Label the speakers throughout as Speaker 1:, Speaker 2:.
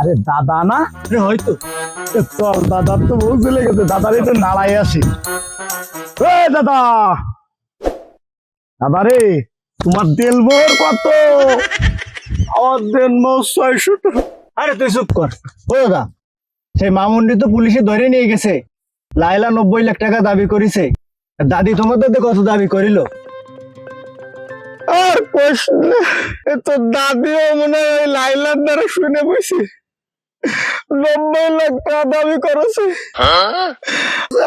Speaker 1: আরে
Speaker 2: দাদা না?
Speaker 1: হয়তো।
Speaker 2: চল দাদার তো বউ চলে গেছে দাদার একটু নাড়াই আসি দাদা! দাদা রে তোমার তেল বোর কত? আমার দেন মোর ছয়শো টাকা।
Speaker 1: আরে তুই চুপ কর।
Speaker 2: ও দাদা সেই মামুন্ডি তো পুলিশে ধরে নিয়ে গেছে। লাইলা নব্বই লাখ টাকা দাবি করেছে। দাদি তোমাদের কত দাবি করিল? আর প্রশ্ন এ তো দাদিও মনে হয় ওই লাইলার দ্বারা শুনে বসে। নব্বই লাখ টাকা দাবি করেছে।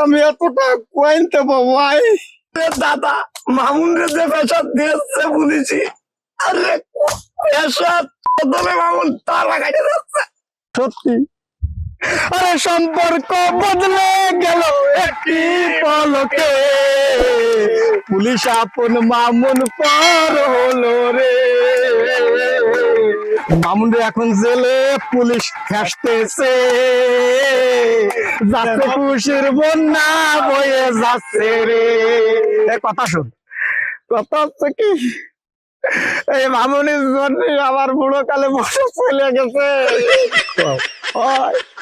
Speaker 2: আমি এতটা কোয়াইনতে বাবাই দাদা মামুন রে যে পেশা দিয়েছে বলেছি, আরে পেশা বদলে মামুন তার লাগাইতে যাচ্ছে সত্যি? আরে সম্পর্ক বদলে গেল একটি পলকে পুলিশ আপন মামুন পার হলো রে। মামুন রে এখন জেলে পুলিশ খেসতেছে যাচ্ছে খুশির বন্যা বয়ে যাচ্ছে রে। কথা শোন। কথা হচ্ছে কি? এই মামুনির জন্য আমার বুড়ো কালে বসে চলে গেছে।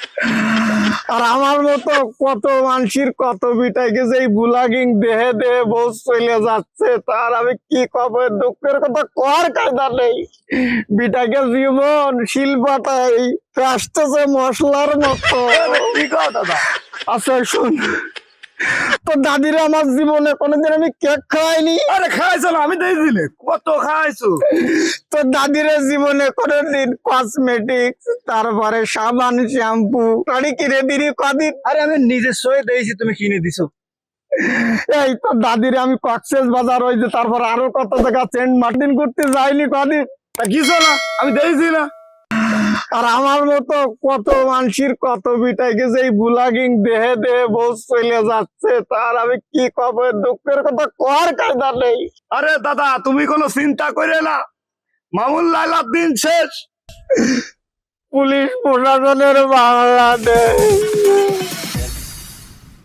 Speaker 2: আর আমার মতো কত মানুষের কত বিটাই গেছে এই বুলাগিং দেহে দেহে বউ চলে যাচ্ছে। তার আমি কি কব দুঃখের কথা কর কায়দা নেই। বিটাকে জীবন শিল্পাটাই আসতেছে মশলার মতো।
Speaker 1: কি কথা
Speaker 2: আচ্ছা শুন। তো দাদিরা আমার জীবনে কোনোদিন আমি কেক খাওয়াইনি।
Speaker 1: আরে খাইছো আমি দিয়েছিলে কত খাইছো
Speaker 2: তো দাদির জীবনে কোনোদিন কসমেটিক্স তারপরে সাবান শ্যাম্পু গাড়ি কিনে দিনি কদিন।
Speaker 1: আরে আমি নিজে সয়ে দিয়েছি তুমি কিনে দিছো।
Speaker 2: এই তো দাদির আমি কক্সেস বাজার হয়েছে তারপর আরও কত জায়গা সেন্ট মার্টিন করতে যাইনি কদিন।
Speaker 1: তা কিছু না আমি দিয়েছি না।
Speaker 2: আর আমার মতো কত মানুষের কত বিটাই গেছে এই বুলাগিং দেহে দেহে বউ চলে যাচ্ছে। তার আমি কি কব দুঃখের কথা কর কায়দা নেই।
Speaker 1: আরে দাদা তুমি কোনো চিন্তা করে না। মামুন লাইলার দিন শেষ।
Speaker 2: পুলিশ প্রশাসনের বাংলাদেশ